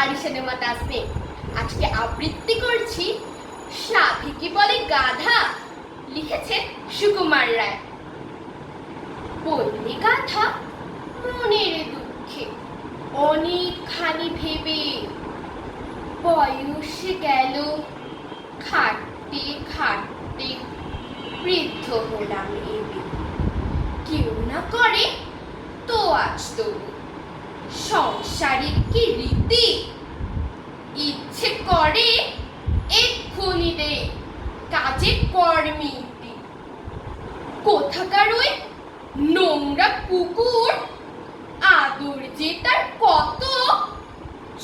আরিশানের মতো আসবে। আজকে আবৃত্তি করছি সাধে কি বলে গাধা? লিখেছে সুকুমার রায়। বললে গাধা মনের দুঃখে, অনেকখানি ভেবে বয়স গেল, খাটতে খাটতে বৃদ্ধ হলাম এবে কেউ না করে তো আজ তবু সংসারের কি রীতি? ইচ্ছে করে এক্ষুনি রে কাজে কর্মীতি কোথাকার ওই নোংরা কুকুর আদর যে তার কত,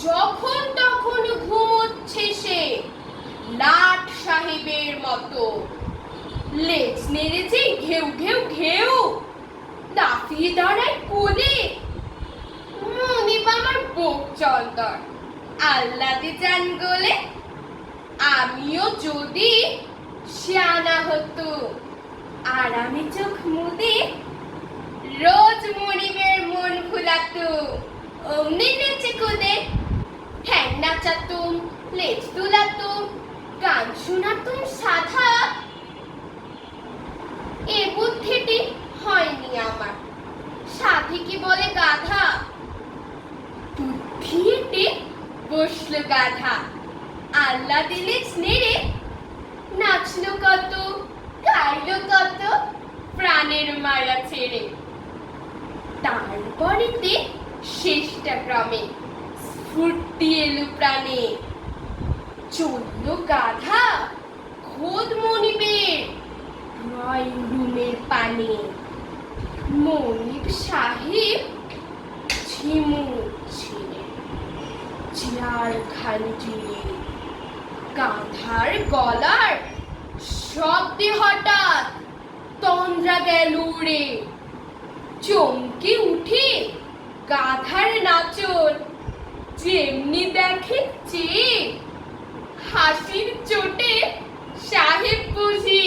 যখন তখন ঘুমোচ্ছে সে লাট সাহেবের মতো। লেজ নেড়েছে ঘেউ ঘেউ ঘেউ, দাফিয়ে দাঁড়ায় কোলে চন্দর আল্লাদে গোলে, আমিও যদি হতো। চোখ রোজ মনিবের মন ভুলাতো। অমনি নেচে নাচাতুম লেজ তুলাতুম গান শোনাতুম সাধা। এ বুদ্ধিটি হয়নি আমার। সাথে কি বলে গাধা? এঁটে বসল গাধা। আল্লাহ দিলে স্নেড়ে নাচলো কত, গাইলো কত, প্রাণের মায়া ছেড়ে। তারপরেতে শেষটা ক্রমে স্ফূর্তি এলো প্রাণে। চলল গাধা খোদ মনিবের ড্রয়িং রুমের পানে। মনিব সাহেব ঝিমুচ্ছিলেন চেয়ার খালি জুড়ে গাধার গলার শব্দে হঠাৎ তন্দ্রা গেল উড়ে। চমকে উঠে গাধার নাচন, যেমনি দেখে চেয়ে হাসির চোটে সাহেব বুঝি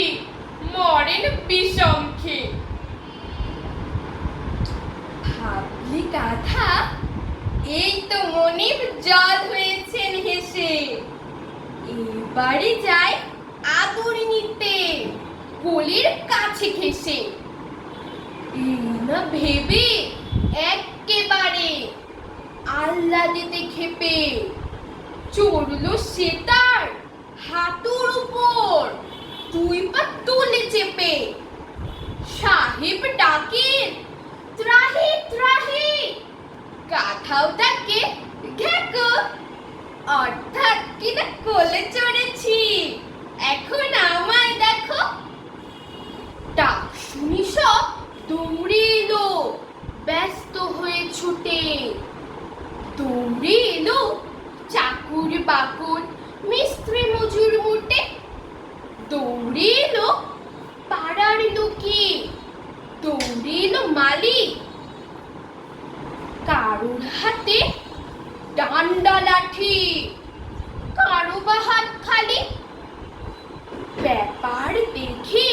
এবারে যায় আদর নিতে, কোলের কাছে ঘেসে না ভেবে একেবারে আল্লাহ দিতে খেপে। চড়লো সে তার হাঁটুর উপর, দুই পা তুলে চেপে। সাহেব ডাকেন ত্রাহি ত্রাহি! ডাকে ঘেকো অর্থাৎ কিনা কোলে চড়েছি? এখন আমায় দেখো। ডাক শুনি সব, দৌড়ে এলো। ব্যস্ত হয়ে ছুটে। দৌড়ে এলো চাকুর বাকুর, মিস্ত্রি মজুর মুটে। দৌড়ে এলো পাড়ার লোকে। দৌড়ে এলো মালিক। কারোর হাতে ডান্ডা লাঠি কারও বা হাত খালি? ব্যাপার দেখে।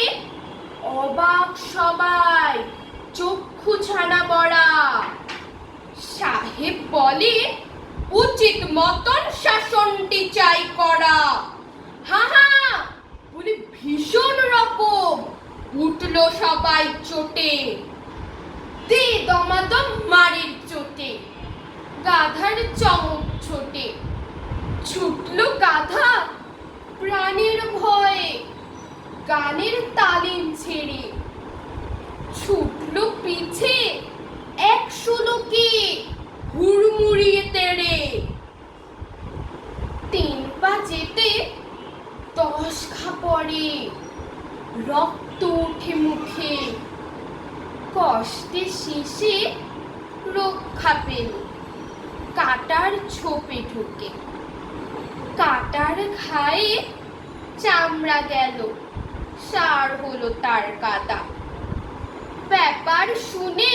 অবাক সবাই, চক্ষু ছানা বড়া। সাহেব বলে, উচিত মতন শাসনটি চাই করা। হা হা, বলে ভীষণ রকম, উঠল সবাই চোটে। দে দমাদম মারির চোটে। গাধার চমক ছোটে। ছুটলো গাধা প্রাণের ভয়ে, গানের তালিম ছেড়ে। ছুটলো পিছে একশো লোকে হুড়মুড়িয়ে তেড়ে। তিন পা যেতে দশ খা পড়ে, রক্ত ওঠে মুখে। কষ্টে শেষে রক্ষা পেল। কাটার ছোপে ঢুকে। কাটার খায়ে চামড়া গেল, সার হলো তার কাদা। ব্যাপার শুনে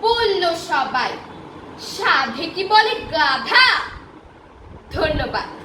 বলল সবাই, সাধে কি বলে গাধা? ধন্যবাদ।